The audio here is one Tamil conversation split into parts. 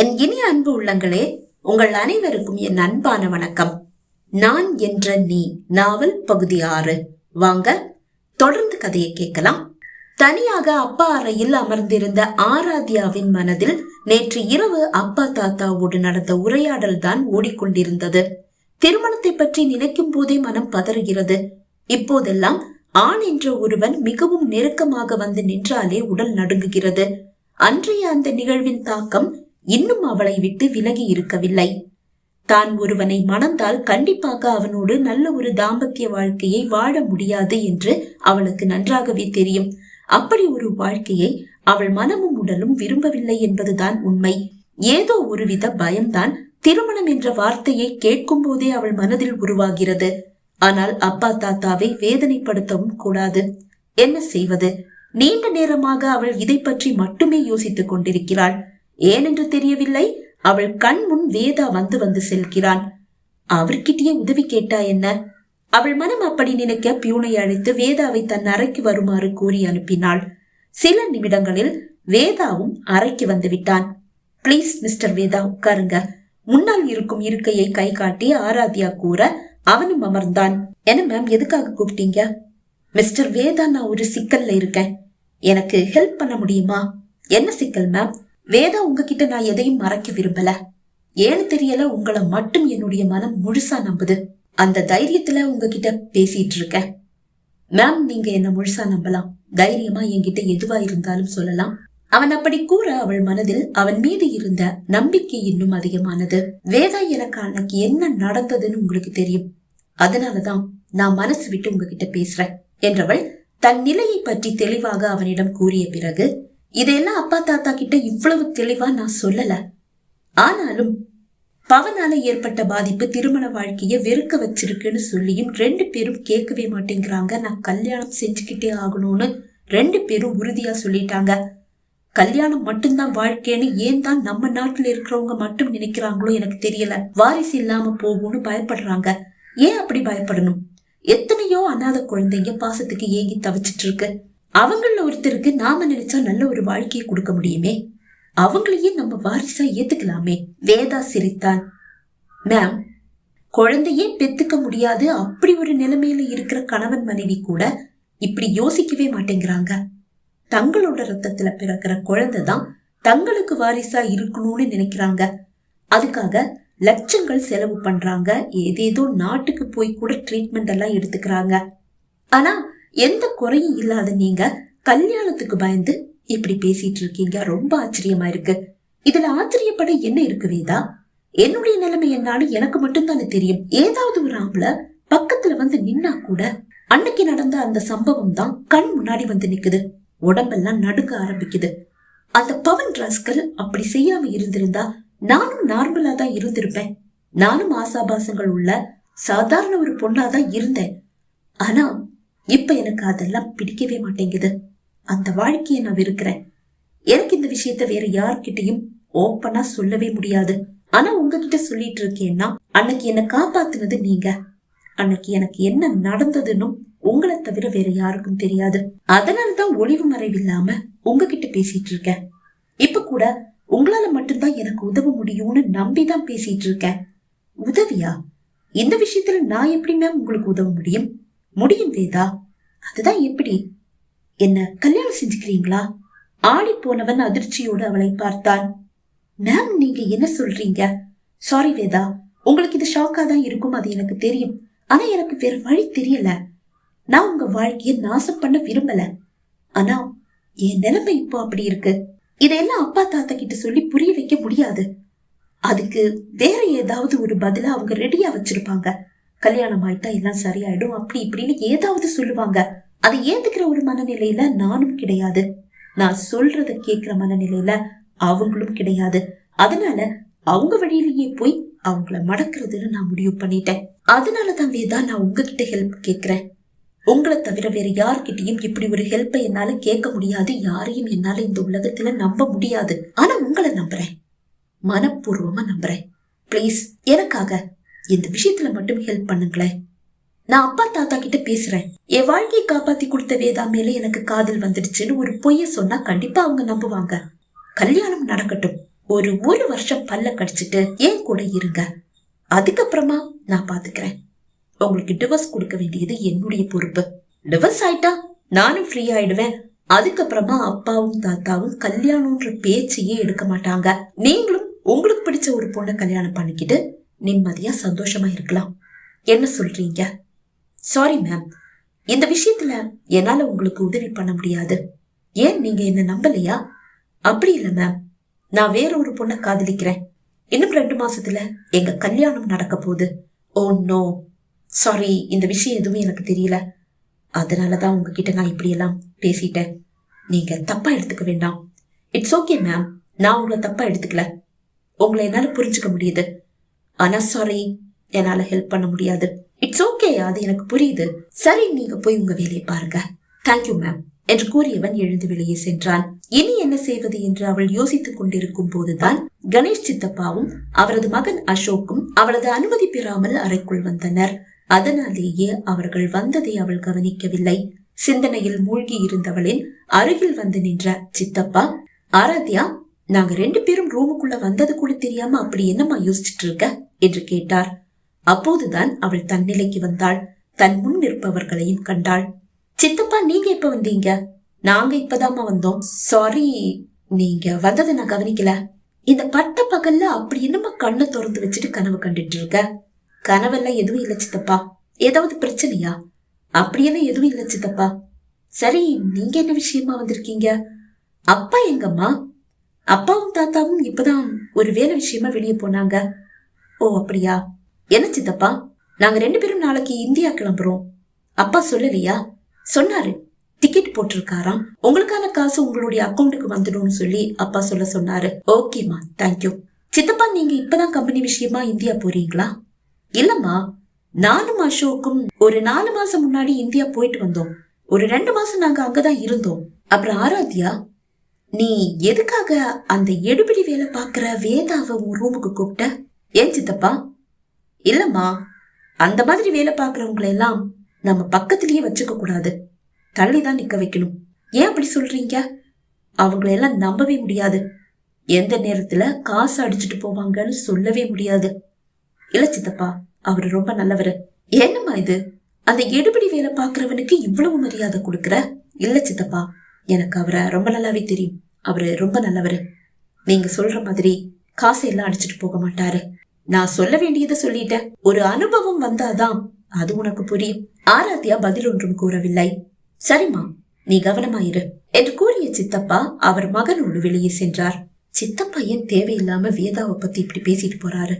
என் இனிய அன்பு உள்ளங்களே உங்கள் அனைவருக்கும் என் அன்பான வணக்கம். நான் என்ற நீ நாவல் பகுதி ஆறு. வாங்க தொடர்ந்து கதையை கேட்கலாம். தனியாக அப்பா அறையில் அமர்ந்திருந்த ஆராத்யாவின் மனதில் நேற்று இரவு அப்பா தாத்தாவோடு நடந்த உரையாடல் தான் ஓடிக்கொண்டிருந்தது. திருமணத்தை பற்றி நினைக்கும் போதே மனம் பதறுகிறது. இப்போதெல்லாம் ஆண் என்ற ஒருவன் மிகவும் நெருக்கமாக வந்து நின்றாலே உடல் நடுங்குகிறது. அன்றைய அந்த நிகழ்வின் தாக்கம் இன்னும் அவளை விட்டு விலகி இருக்கவில்லை. தான் ஒருவனை மணந்தால் கண்டிப்பாக அவனோடு நல்ல ஒரு தாம்பத்திய வாழ்க்கையை வாழ முடியாது என்று அவளுக்கு நன்றாகவே தெரியும். அப்படி ஒரு வாழ்க்கையை அவள் மனமும் உடலும் விரும்பவில்லை என்பதுதான் உண்மை. ஏதோ ஒருவித பயம்தான் திருமணம் என்ற வார்த்தையை கேட்கும் போதே அவள் மனதில் உருவாகிறது. ஆனால் அப்பா தாத்தாவை வேதனைப்படுத்தவும் கூடாது. என்ன செய்வது? நீண்ட நேரமாக அவள் இதை பற்றி மட்டுமே யோசித்துக் கொண்டிருக்கிறாள். ஏனென்று தெரியவில்லை? அவள் கண் முன் வேதா வந்து வந்து செல்கிறான். அவர்கிட்டயே உதவி கேட்டா என்ன? அவள் மனம் அப்படி நினைக்க பியூனை அழைத்து வேதாவை தன் அறைக்கு வருமாறு கூறி அனுப்பினாள். சில நிமிடங்களில் வேதாவும் அறைக்கு வந்து விட்டான். பிளீஸ் மிஸ்டர் வேதா உட்காருங்க. முன்னால் இருக்கும் இருக்கையை கை காட்டி ஆராத்யா கூற அவனும் அமர்ந்தான். என்ன மேம் எதுக்காக கூப்பிட்டீங்க? மிஸ்டர் வேதா நான் ஒரு சிக்கல்ல இருக்கேன். எனக்கு ஹெல்ப் பண்ண முடியுமா? என்ன சிக்கல் மேம் வேதா உங்ககிட்ட நான் எதையும் மறைக்க விரும்பல. ஏன்னு தெரியல உங்களை மட்டும் என்னுடைய மனம் முழுசா நம்புது. அந்த தைரியத்துல உங்ககிட்ட பேசிட்டு இருக்கேன். மேம் நீங்க என்ன முழுசா நம்பலாம். தைரியமா என்கிட்ட எதுவா இருந்தாலும் சொல்லலாம். அவன் அப்படி கூற அவள் மனதில் அவன் மீது இருந்த நம்பிக்கை இன்னும் அதிகமானது. வேதா எனக்கு அன்னைக்கு என்ன நடந்ததுன்னு உங்களுக்கு தெரியும். அதனாலதான் நான் மனசு விட்டு உங்ககிட்ட பேசுறேன் என்றவள் தன் நிலையை பற்றி தெளிவாக அவனிடம் கூறிய பிறகு இதையெல்லாம் அப்பா தாத்தா கிட்ட இவ்வளவு தெளிவா நான் சொல்லல. ஆனாலும் பவனால ஏற்பட்ட பாதிப்பு திருமண வாழ்க்கைய வெறுக்க வச்சிருக்குன்னு சொல்லியும் ரெண்டு பேரும் கேட்கவே மாட்டேங்கிறாங்க. நான் கல்யாணம் செஞ்சுக்கிட்டே ஆகணும்னு ரெண்டு பேரும் உறுதியா சொல்லிட்டாங்க. கல்யாணம் மட்டும்தான் வாழ்க்கைன்னு ஏன் தான் நம்ம நாட்டுல இருக்கிறவங்க மட்டும் நினைக்கிறாங்களோ எனக்கு தெரியல. வாரிசு இல்லாம போகும்னு பயப்படுறாங்க. ஏன் அப்படி பயப்படணும்? எத்தனையோ அனாதை குழந்தைங்க பாசத்துக்கு ஏங்கி தவிச்சிட்டு இருக்கு. அவங்கள ஒருத்தருக்கு நாம நினைச்சா நல்ல ஒரு வாழ்க்கையை கொடுக்க முடியுமே? அவங்களையே நம்ம வாரிசா ஏத்துக்கலாமே. வேதா சிரித்தான் மேம் குழந்தையே பெத்துக்க முடியாது. அப்படி ஒரு நிலைமையில இருக்கிற கணவன் மனைவி கூட இப்படி யோசிக்கவே மாட்டேங்கிறாங்க. தங்களோட ரத்தத்துல பிறக்கிற குழந்தை தான் தங்களுக்கு வாரிசா இருக்கணும்னு நினைக்கிறாங்க. அதுக்காக லட்சங்கள் செலவு பண்றாங்க. ஏதேதோ நாட்டுக்கு போய் கூட ட்ரீட்மெண்ட் எல்லாம் எடுத்துக்கிறாங்க. ஆனா எந்த குறையும் இல்லாத நீங்க கல்யாணத்துக்கு பயந்து இப்படி பேசிட்டு இருக்கீங்க. ரொம்ப ஆச்சரியமா இருக்கு. இதுல ஆச்சரியப்பட என்ன இருக்கு வேதா? என்னுடைய நிலைமை என்னான்னு எனக்கு மட்டும்தானே தெரியும். ஏதாவது ஒரு ஆம்பளை பக்கத்துல வந்து நின்னா கூட அன்னைக்கு நடந்த அந்த சம்பவம் தான் கண் முன்னாடி வந்து நிக்குது. உடம்பெல்லாம் நடுக்க ஆரம்பிக்குது. அந்த பவன் ராஸ்கல் அப்படி செய்யாம இருந்திருந்தா நானும் நார்மலா தான் இருந்திருப்பேன். நானும் ஆசாபாசங்கள் உள்ள சாதாரண ஒரு பொண்ணாதான் இருந்தேன். ஆனா இப்ப எனக்கு அதெல்லாம் பிடிக்கவே மாட்டேங்குது. அந்த வாழ்க்கையை நான் வெறுக்கிறேன். எனக்கு இந்த விஷயத்த வேற யார்கிட்டயும் ஓப்பனா சொல்லவே முடியாது. ஆனா உங்ககிட்ட சொல்லிட்டு இருக்கேன்னா அன்னைக்கு என்ன காப்பாத்துனது நீங்க. அன்னைக்கு எனக்கு என்ன நடந்ததுன்னு உங்களை தவிர வேற யாருக்கும் தெரியாது. அதனாலதான் ஒளிவு மறைவில்லாம உங்ககிட்ட பேசிட்டு இருக்கேன். இப்ப கூட உங்களால மட்டும்தான் எனக்கு உதவ முடியும்னு நம்பிதான் பேசிட்டு இருக்கேன். உதவியா? இந்த விஷயத்துல நான் எப்படி மேம் உங்களுக்கு உதவ முடியும்? முடியும் வேதா? அதுதான் எப்படி? என்ன கல்யாணம் செஞ்சுக்கிறீங்களா? ஆடி போனவன் அதிர்ச்சியோடு அவளை பார்த்தான். மேம் நீங்க என்ன சொல்றீங்க? சாரி வேதா உங்களுக்கு இது ஷாக்கா தான் இருக்கும் அது எனக்கு தெரியும். ஆனா எனக்கு வேற வழி தெரியல. நான் உங்க வாழ்க்கையை நாசம் பண்ண விரும்பல. ஆனா என் நிலைமை இப்போ அப்படி இருக்கு. இதையெல்லாம் அப்பா தாத்தா கிட்ட சொல்லி புரிய வைக்க முடியாது. அதுக்கு வேற ஏதாவது ஒரு பதிலா அவங்க ரெடியா வச்சிருப்பாங்க. கல்யாணம் ஆயிட்டா எல்லாம் சரியாயிடும் அப்படி இப்படின்னு ஏதாவது சொல்லுவாங்க. அதை ஏத்துக்கிற ஒரு மனநிலையில நானும் கிடையாது. நான் சொல்றத கேட்கிற மனநிலையில அவங்களும் கிடையாது. அதனால அவங்க வழியிலேயே போய் அவங்கள மடக்கிறதுன்னு நான் முடிவு பண்ணிட்டேன். அதனாலதான் வேதா நான் உங்ககிட்ட ஹெல்ப் கேட்கிறேன். உங்களை தவிர வேற யார்கிட்டயும் இப்படி ஒரு ஹெல்ப்பை என்னால கேட்க முடியாது. யாரையும் என்னால இந்த உலகத்துல நம்ப முடியாது. ஆனா உங்களை நம்புறேன். மனப்பூர்வமா நம்புறேன். ப்ளீஸ் எனக்காக இந்த விஷயத்துல மட்டும் ஹெல்ப் பண்ணுங்களேன். நான் அப்பா தாத்தா கிட்ட பேசுறேன். என் வாழ்க்கையை காப்பாத்தி கொடுத்த வேதா மேல எனக்கு காதல் வந்துடுச்சுன்னு ஒரு பொய்ய சொன்னா கண்டிப்பா அவங்க நம்புவாங்க. கல்யாணம் நடக்கட்டும். ஒரு ஒரு வருஷம் பல்ல கடிச்சிட்டு ஏன் கூட இருங்க. அதுக்கப்புறமா நான் பாத்துக்கிறேன். உங்களுக்கு டிவர்ஸ் கொடுக்க வேண்டியது என்னுடைய பொறுப்பு. டிவர்ஸ் ஆயிட்டா நானும் ஃப்ரீ ஆயிடுவேன். அதுக்கப்புறமா அப்பாவும் தாத்தாவும் கல்யாணம்ன்ற பேச்சையே எடுக்க மாட்டாங்க. நீங்களும் உங்களுக்கு பிடிச்ச ஒரு பொண்ணை கல்யாணம் பண்ணிக்கிட்டு நிம்மதியா சந்தோஷமா இருக்கலாம். என்ன சொல்றீங்க? சாரி மேம் இந்த விஷயத்துல என்னால உங்களுக்கு உதவி பண்ண முடியாது. ஏன் நீங்க என்ன நம்பலையா? அப்படி இல்ல மேம் நான் வேற ஒரு பொண்ணை காதலிக்கிறேன். இன்னும் ரெண்டு மாசத்துல எங்க கல்யாணம் நடக்க போகுது. ஓ நோ சாரி இந்த விஷயம் எதுவும் எனக்கு தெரியல. அதனாலதான் உங்ககிட்ட நான் இப்படி எல்லாம் பேசிட்டேன். நீங்க தப்பா எடுத்துக்க வேண்டாம். இட்ஸ் ஓகே மேம் நான் உங்களை தப்பா எடுத்துக்கல. உங்களை என்னால புரிஞ்சுக்க முடியுது. ஆனா சாரி என்னால ஹெல்ப் பண்ண முடியாது. இட்ஸ் ஓகே அது எனக்கு புரியுது. சரி நீங்க போய் உங்க வேலையை பாருங்க. தேங்க்யூ மேம் என்று கூறியவன் எழுந்து வெளியே சென்றான். இனி என்ன செய்வது என்று அவள் யோசித்துக் கொண்டிருக்கும் போதுதான் கணேஷ் சித்தப்பாவும் அவரது மகன் அசோக்கும் அவளது அனுமதி பெறாமல் அறைக்குள் வந்தனர். அதனாலேயே அவர்கள் வந்ததை அவள் கவனிக்கவில்லை. சிந்தனையில் மூழ்கி இருந்தவளின் அருகில் வந்து நின்ற சித்தப்பா ஆராத்யா நாங்க ரெண்டு பேரும் ரூமுக்குள்ள வந்தது கூட தெரியாம அப்படி என்னம்மா யோசிச்சுட்டு இருக்க? என்று கேட்டார். அப்போதுதான் அவள் தன்னிலைக்கு வந்தாள். தன் முன் நிற்பவர்களையும் கண்டாள். சித்தப்பா நீங்க எப்ப வந்தீங்க? நாங்க இப்பதாமா வந்தோம். சாரி நீங்க வந்ததை நான் கவனிக்கல. இந்த பட்ட பகல்ல அப்படி என்னம்மா கண்ணை திறந்து வச்சுட்டு கனவு கண்டுட்டு இருக்க கனவெல்லாம் எதுவும் இல்ல சித்தப்பா. ஏதாவது பிரச்சனையா? அப்படியெல்லாம் எதுவும் இல்ல சித்தப்பா. சரி நீங்க என்ன விஷயமா வந்திருக்கீங்க? அப்பா எங்கம்மா? அப்பாவும் தாத்தாவும் இப்பதான் ஒரு வேலை விஷயமா வெளியே போனாங்க. ஓ அப்படியா? என்ன சித்தப்பா? நாங்க ரெண்டு பேரும் நாளைக்கு இந்தியா கிளம்புறோம். அப்பா சொல்லலையா? சொன்னாரு. டிக்கெட் போட்டிருக்காராம். உங்களுக்கான காசு உங்களுடைய அக்கௌண்ட்டுக்கு வந்துடும்னு சொல்லி அப்பா சொல்ல சொன்னாரு. ஓகேம்மா தேங்க்யூ சித்தப்பா நீங்க இப்பதான் கம்பெனி விஷயமா இந்தியா போறீங்களா? இல்லம்மா நானும் அசோக்கும் ஒரு நாலு மாசம் முன்னாடி இந்தியா போயிட்டு வந்தோம். ஒரு ரெண்டு மாசம் நாங்க அங்கதான் இருந்தோம். அப்புறம் ஆராத்யா நீ எதுக்காக அந்த எடுபிடி வேலை பாக்குற வேதாவை உன் ரூமுக்கு கூப்பிட்ட? ஏன் சித்தப்பா? இல்லம்மா. அந்த மாதிரி வேலை பாக்குறவங்களை எல்லாம் நம்ம பக்கத்திலேயே வச்சுக்க கூடாது தள்ளிதான் நிக்க வைக்கணும். ஏன் அப்படி சொல்றீங்க? அவங்களையெல்லாம் நம்பவே முடியாது. எந்த நேரத்துல காசு அடிச்சுட்டு போவாங்கன்னு சொல்லவே முடியாது. இல்ல சித்தப்பா அவர் ரொம்ப நல்லவர். என்னம்மா இது? அந்த எடுபிடி வேலை பார்க்கறவனுக்கு இவ்வளவு மரியாதை கொடுக்குற? இல்ல சித்தப்பா எனக்கு அவரை ரொம்ப நல்லாவே தெரியும். அவரு ரொம்ப நல்லவர். நீங்க சொல்ற மாதிரி காசையெல்லாம் அடிச்சிட்டு போக மாட்டாரு. நான் சொல்ல வேண்டியதை சொல்லிட்டேன். ஒரு அனுபவம் வந்தாதான் அது உனக்கு புரியும். ஆராத்தியா பதில் ஒன்றும் கூறவில்லை. சரிம்மா நீ கவனமாயிரு என்று கூறிய சித்தப்பா அவர் மகனோடு வெளியே சென்றார். சித்தப்பா ஏன் தேவையில்லாம வேதாவை பத்தி இப்படி பேசிட்டு போறாரு?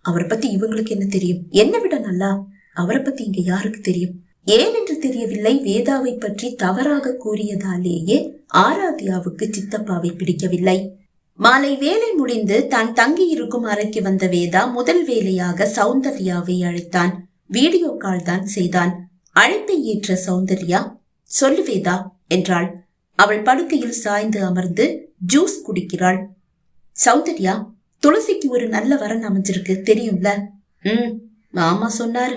அவரை பத்தி இவங்களுக்கு என்ன தெரியும்? என்ன விட நல்லா அவரை பத்தி இங்க யாருக்கு தெரியும்? ஏன் என்று தெரியவில்லை வேதாவை பற்றி தவறாக கூறியதாலேயே ஆராத்யாவுக்கு சித்தப்பாவை பிடிக்கவில்லை. மாலை வேலை முடிந்து தான் தங்கி இருக்கும் அறைக்கு வந்த வேதா முதல் வேலையாக சௌந்தர்யாவை அழைத்தான். வீடியோ கால் தான் செய்தான். அழைப்பை ஏற்ற சௌந்தர்யா சொல்லு வேதா என்றாள். அவள் படுக்கையில் சாய்ந்து அமர்ந்து ஜூஸ் குடிக்கிறாள். சௌந்தர்யா துளசிக்கு ஒரு நல்ல வரன் அமைஞ்சிருக்கு தெரியும்ல? ம் மாமா சொன்னாரு.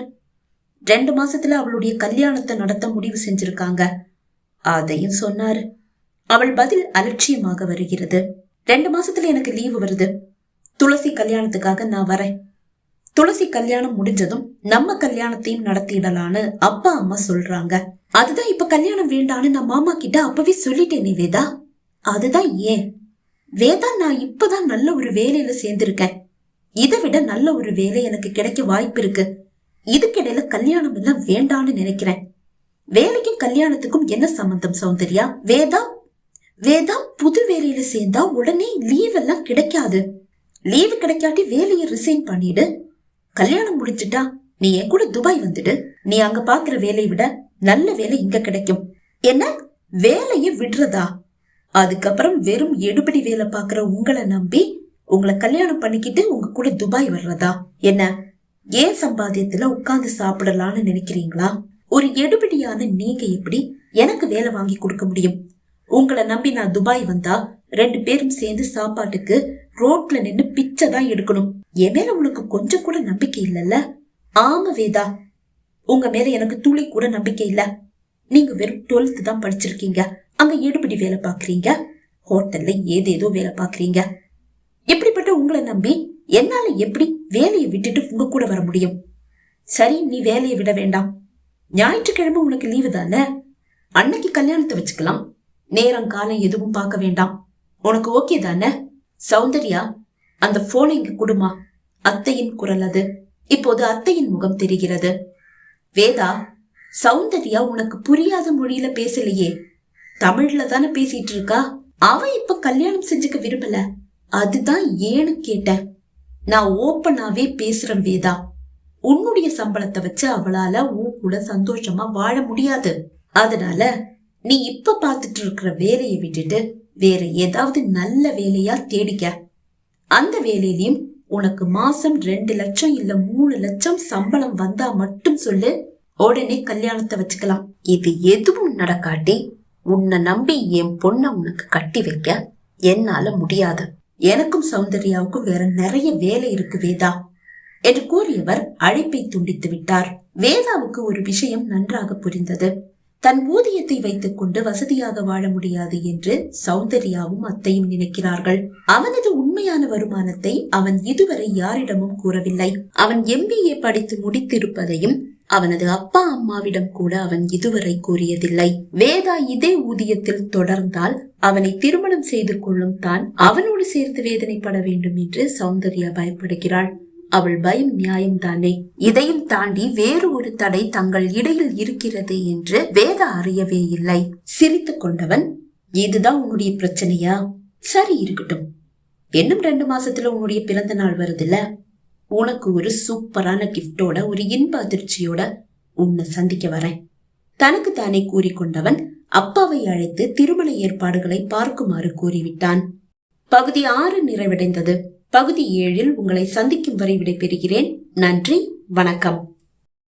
ரெண்டு மாசத்துல அவளுடைய கல்யாணத்தை நடத்த முடிவு செஞ்சிருக்காங்க. அதையும் சொன்னாரு. அவள் பதில் அலட்சியமாக வருகிறது. ரெண்டு மாசத்துல எனக்கு லீவு வருது. துளசி கல்யாணத்துக்காக நான் வரேன். துளசி கல்யாணம் முடிஞ்சதும் நம்ம கல்யாணத்தையும் நடத்திடலான்னு அப்பா அம்மா சொல்றாங்க. அதுதான் இப்ப கல்யாணம் வேண்டான்னு நான் மாமா கிட்ட அப்பவே சொல்லிட்டேனே வேதா. அதுதான் ஏன்? வேதா நான் இப்பதான் நல்ல ஒரு வேலையில சேர்ந்திருக்கேன். இதை விட நல்ல ஒரு வேலை எனக்கு கிடைக்க வாய்ப்பு இருக்கு. இதுக்கிடையில கல்யாணம் எல்லாம் வேண்டான்னு நினைக்கிறேன். வேலைக்கும் கல்யாணத்துக்கும் என்ன சம்பந்தம் சௌந்தர்யா? வேதா வேதா புது வேலையில சேர்ந்தா உடனே லீவ் எல்லாம் கிடைக்காது. லீவு கிடைக்காட்டி வேலையை ரிசைன் பண்ணிடு. கல்யாணம் முடிச்சிட்டா நீ என் கூட துபாய் வந்துடு. நீ அங்க பாக்குற வேலையை விட நல்ல வேலை இங்க கிடைக்கும். என்ன? வேலையை விடுறதா? அதுக்கப்புறம் வெறும் எடுபடி வேலை பாக்குற உங்களை நம்பி உங்களை கல்யாணம் பண்ணிக்கிட்டு உங்க கூட துபாய் வர்றதா? என்ன? ஏன் சம்பாத்தியத்துல உட்கார்ந்து சாப்பிடலாம்னு நினைக்கிறீங்களா? ஒரு எடுபடியான நீங்க எப்படி எனக்கு வேலை வாங்கி கொடுக்க முடியும்? உங்களை நம்பி நான் துபாய் வந்தா ரெண்டு பேரும் சேர்ந்து சாப்பாட்டுக்கு ரோட்ல நின்னு பிச்சை தான் எடுக்கணும். என் மேல உனக்கு கொஞ்சம் கூட நம்பிக்கை இல்லல்ல? ஆமா வேதா. உங்க மேல எனக்கு துளி கூட நம்பிக்கை இல்ல. நீங்க வெறும் டுவெல்த் தான் படிச்சிருக்கீங்க. அங்க எடுபடி வேலை பாக்குறீங்க. ஹோட்டல்ல ஏதேதோ வேலை பாக்குறீங்க. இப்படிப்பட்ட உங்களை நம்பி என்னால எப்படி வேலையை விட்டுட்டு உங்க கூட வர முடியும்? சரி நீ வேலையை விட வேண்டாம். ஞாயிற்றுக்கிழமை உனக்கு லீவு தானே? அன்னைக்கு கல்யாணத்தை வச்சுக்கலாம். நேரம் காலம் எதுவும் பார்க்க வேண்டாம். உனக்கு ஓகே தானே? சௌந்தர்யா அந்த போனை இங்கு குடுமா. அத்தையின் குரல் அது. இப்போது அத்தையின் முகம் தெரிகிறது. வேதா சௌந்தர்யா உனக்கு புரியாத மொழியில பேசலையே. தமிழ்ல தானே பேசிட்டு இருக்கா? அவ இப்ப கல்யாணம் செஞ்சுக்க விரும்பல. அதுதான் ஏன்னு கேட்டேன். நான் ஓப்பனாவே பேசுறேன் வேதா. உன்னுடைய சம்பளத்தை வச்சு அவளால உன் கூட சந்தோஷமா வாழ முடியாது. அதனால நீ இப்ப பாத்துட்டு இருக்கிற வேலையை விட்டுட்டு வேற ஏதாவது நல்ல வேலையா தேடிக்க. அந்த வேலையிலயும் உனக்கு மாசம் ரெண்டு லட்சம் இல்ல மூணு லட்சம் சம்பளம் வந்தா மட்டும் சொல்லு. உடனே கல்யாணத்தை வச்சுக்கலாம். இது எதுவும் நடக்காட்டி உன்னை நம்பி என் பொண்ண உனக்கு கட்டி வைக்க என்னால முடியாது. எனக்கும் சௌந்தர்யாவுக்கும் வேற நிறைய வேலை இருக்கு வேதா. என்று கூறியவர் அழைப்பை துண்டித்து விட்டார். வேதாவுக்கு ஒரு விஷயம் நன்றாக புரிந்தது. தன் ஊதியத்தை வைத்துக் கொண்டு வசதியாக வாழ முடியாது என்று சௌந்தர்யாவும் அத்தையும் நினைக்கிறார்கள். அவனது உண்மையான வருமானத்தை அவன் இதுவரை யாரிடமும் கூறவில்லை. அவன் எம்பிஏ படித்து முடித்திருப்பதையும் அவனது அப்பா அம்மாவிடம் கூட அவன் இதுவரை கூறியதில்லை. வேதா இதே ஊதியத்தில் தொடர்ந்தால் அவனை திருமணம் செய்து கொள்ளும் தான் அவனோடு சேர்ந்து வேதனைப்பட வேண்டும் என்று சௌந்தர்யா பயப்படுகிறாள். அவள் பயம் நியாயம்தானே? இதையும் தாண்டி வேறு ஒரு தடை தங்கள் இடையில் இருக்கிறது என்று வேதா அறியவே இல்லை. சிரித்து கொண்டவன் இதுதான் உன்னுடைய பிரச்சனையா? சரி இருக்கட்டும். இன்னும் ரெண்டு மாசத்துல உன்னுடைய பிறந்த நாள் வருதுல்ல? உனக்கு ஒரு சூப்பரான கிஃப்டோட ஒரு இன்ப அதிர்ச்சியோட உன்னை சந்திக்க வரேன். தனக்கு தானே கூறிக்கொண்டவன் அப்பாவை அழைத்து திருமண ஏற்பாடுகளை பார்க்குமாறு கூறிவிட்டான். பகுதி ஆறு நிறைவடைந்தது. பகுதி ஏழில் உங்களை சந்திக்கும் வரை விடைபெறுகிறேன். நன்றி வணக்கம்.